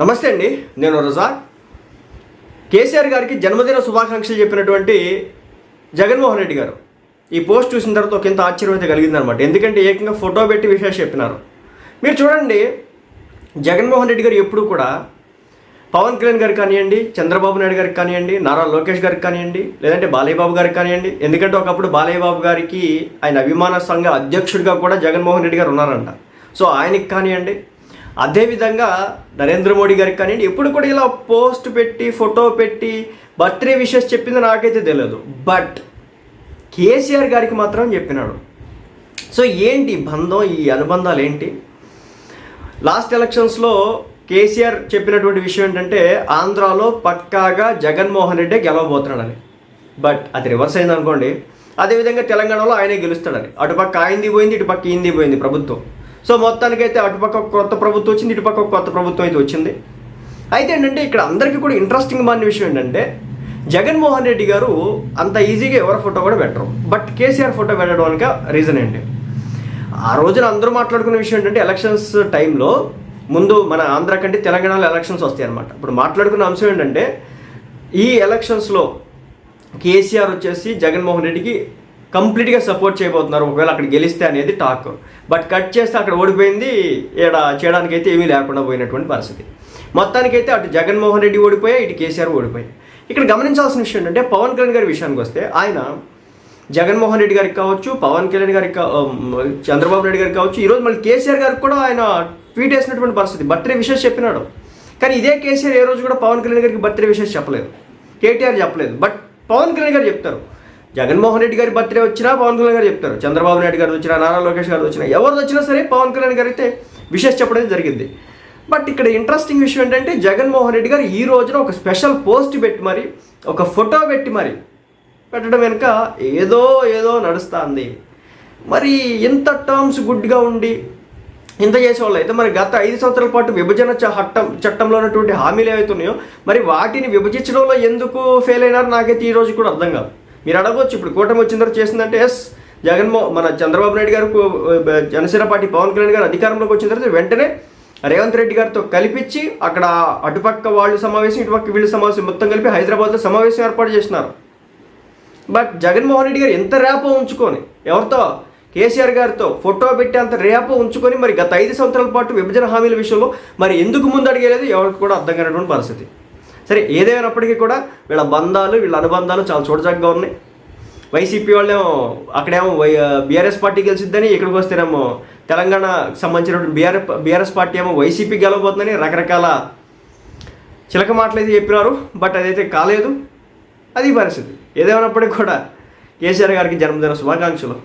నమస్తే అండి నేను రజా. కేసీఆర్ గారికి జన్మదిన శుభాకాంక్షలు చెప్పినటువంటి జగన్మోహన్ రెడ్డి గారు. ఈ పోస్ట్ చూసిన తర్వాత ఒక ఇంత ఆశ్చర్యం అయితే కలిగిందనమాట ఎందుకంటే ఏకంగా ఫోటో పెట్టి విషయాలు చెప్పినారు. మీరు చూడండి జగన్మోహన్ రెడ్డి గారు ఎప్పుడు కూడా పవన్ కళ్యాణ్ గారికి కానివ్వండి చంద్రబాబు నాయుడు గారికి కానివ్వండి నారా లోకేష్ గారికి కానివ్వండి లేదంటే బాలయ్యబాబు గారికి కానివ్వండి ఎందుకంటే ఒకప్పుడు బాలయ్యబాబు గారికి ఆయన అభిమాన సంఘ అధ్యక్షుడిగా కూడా జగన్మోహన్ రెడ్డి గారు ఉన్నారంట. సో ఆయనకి కానివ్వండి అదేవిధంగా నరేంద్ర మోడీ గారికి కానివ్వండి ఎప్పుడు కూడా ఇలా పోస్ట్ పెట్టి ఫోటో పెట్టి బర్త్డే విషెస్ చెప్పింది నాకైతే తెలియదు. బట్ కేసీఆర్ గారికి మాత్రం చెప్పినాడు. సో ఏంటి బంధం ఈ అనుబంధాలు ఏంటి? లాస్ట్ ఎలక్షన్స్లో కేసీఆర్ చెప్పినటువంటి విషయం ఏంటంటే ఆంధ్రాలో పక్కాగా జగన్మోహన్ రెడ్డి గెలవబోతున్నాడని. బట్ అది రివర్స్ అయింది అనుకోండి అదేవిధంగా తెలంగాణలో ఆయనే గెలుస్తాడని. అటుపక్క ఆయనది పోయింది ఇటుపక్క ఈంది పోయింది ప్రభుత్వం. సో మొత్తానికైతే అటుపక్క కొత్త ప్రభుత్వం వచ్చింది ఇటుపక్క కొత్త ప్రభుత్వం అయితే వచ్చింది. అయితే ఏంటంటే ఇక్కడ అందరికీ కూడా ఇంట్రెస్టింగ్ మారిన విషయం ఏంటంటే జగన్మోహన్ రెడ్డి గారు అంత ఈజీగా ఎవరి ఫోటో కూడా పెట్టరు. బట్ కేసీఆర్ ఫోటో పెట్టడం వెనక రీజన్ ఏంటి? ఆ రోజున అందరూ మాట్లాడుకునే విషయం ఏంటంటే ఎలక్షన్స్ టైంలో ముందు మన ఆంధ్ర కంటే తెలంగాణలో ఎలక్షన్స్ వస్తాయి అనమాట ఇప్పుడు మాట్లాడుకున్న అంశం ఏంటంటే ఈ ఎలక్షన్స్లో కేసీఆర్ వచ్చేసి జగన్మోహన్ రెడ్డికి కంప్లీట్గా సపోర్ట్ చేయబోతున్నారు. ఒకవేళ అక్కడ గెలిస్తే అనేది టాక్. బట్ కట్ చేస్తే అక్కడ ఓడిపోయింది ఇక్కడ చేయడానికి అయితే ఏమీ లేకుండా పోయినటువంటి పరిస్థితి. మొత్తానికైతే అటు జగన్మోహన్ రెడ్డి ఓడిపోయా ఇటు కేసీఆర్ ఓడిపోయాయి. ఇక్కడ గమనించాల్సిన విషయం ఏంటంటే పవన్ కళ్యాణ్ గారి విషయానికి వస్తే ఆయన జగన్మోహన్ రెడ్డి గారికి కావచ్చు పవన్ కళ్యాణ్ గారికి చంద్రబాబు నాయుడు గారికి కావచ్చు ఈరోజు మళ్ళీ కేసీఆర్ గారికి కూడా ఆయన ట్వీట్ వేసినటువంటి పరిస్థితి. బర్త్డే విషయం చెప్పినాడు. కానీ ఇదే కేసీఆర్ ఏ రోజు కూడా పవన్ కళ్యాణ్ గారికి బర్త్డే విషయం చెప్పలేదు. కేటీఆర్ చెప్పలేదు. బట్ పవన్ కళ్యాణ్ గారు చెప్తారు. జగన్మోహన్ రెడ్డి గారి బర్త్డే వచ్చినా పవన్ కళ్యాణ్ గారు చెప్తారు. చంద్రబాబు నాయుడు గారు వచ్చినా నారా లోకేష్ గారు వచ్చినా ఎవరు వచ్చినా సరే పవన్ కళ్యాణ్ గారు అయితే విశేష చెప్పడం జరిగింది. బట్ ఇక్కడ ఇంట్రెస్టింగ్ విషయం ఏంటంటే జగన్మోహన్ రెడ్డి గారు ఈ రోజున ఒక స్పెషల్ పోస్ట్ పెట్టి మరి ఒక ఫోటో పెట్టి మరి పెట్టడం వెనుక ఏదో ఏదో నడుస్తుంది. మరి ఇంత టర్మ్స్ గుడ్గా ఉండి ఇంత చేసేవాళ్ళు అయితే మరి గత ఐదు సంవత్సరాల పాటు విభజన చట్టం చట్టంలో ఉన్నటువంటి హామీలు ఏవైతే ఉన్నాయో మరి వాటిని విభజించడంలో ఎందుకు ఫెయిల్ అయినారో నాకైతే ఈ రోజు కూడా అర్థం కాదు. మీరు అడగవచ్చు ఇప్పుడు కూటమి వచ్చిన తర్వాత చేసిందంటే ఎస్ జగన్మో మన చంద్రబాబు నాయుడు గారు జనసేన పార్టీ పవన్ కళ్యాణ్ గారు అధికారంలోకి వచ్చిన తర్వాత వెంటనే రేవంత్ రెడ్డి గారితో కల్పించి అక్కడ అటుపక్క వాళ్ళు సమావేశం ఇటుపక్క వీళ్ళు సమావేశం మొత్తం కలిపి హైదరాబాద్లో సమావేశం ఏర్పాటు చేసినారు. బట్ జగన్మోహన్ రెడ్డి గారు ఎంత రేపో ఉంచుకొని ఎవరితో? కేసీఆర్ గారితో ఫోటో పెట్టి అంత రేపో ఉంచుకొని మరి గత ఐదు సంవత్సరాల పాటు విభజన హామీల విషయంలో మరి ఎందుకు ముందు అడిగేలేదు ఎవరికి కూడా అర్థం కానటువంటి పరిస్థితి. సరే ఏదైనప్పటికీ కూడా వీళ్ళ బంధాలు వీళ్ళ అనుబంధాలు చాలా చూడచక్కగా ఉన్నాయి. వైసీపీ వాళ్ళేమో అక్కడేమో వై బీఆర్ఎస్ పార్టీ గెలిచిద్దని ఇక్కడికి వస్తేనేమో తెలంగాణకు సంబంధించినటువంటి బీఆర్ బీఆర్ఎస్ పార్టీ ఏమో వైసీపీ గెలవబోతుందని రకరకాల చిలక మాటలు అయితే చెప్పినారు బట్ అదైతే కాలేదు. అది పరిస్థితి. ఏదేమైనప్పటికీ కూడా కేసీఆర్ గారికి జన్మదిన శుభాకాంక్షలు.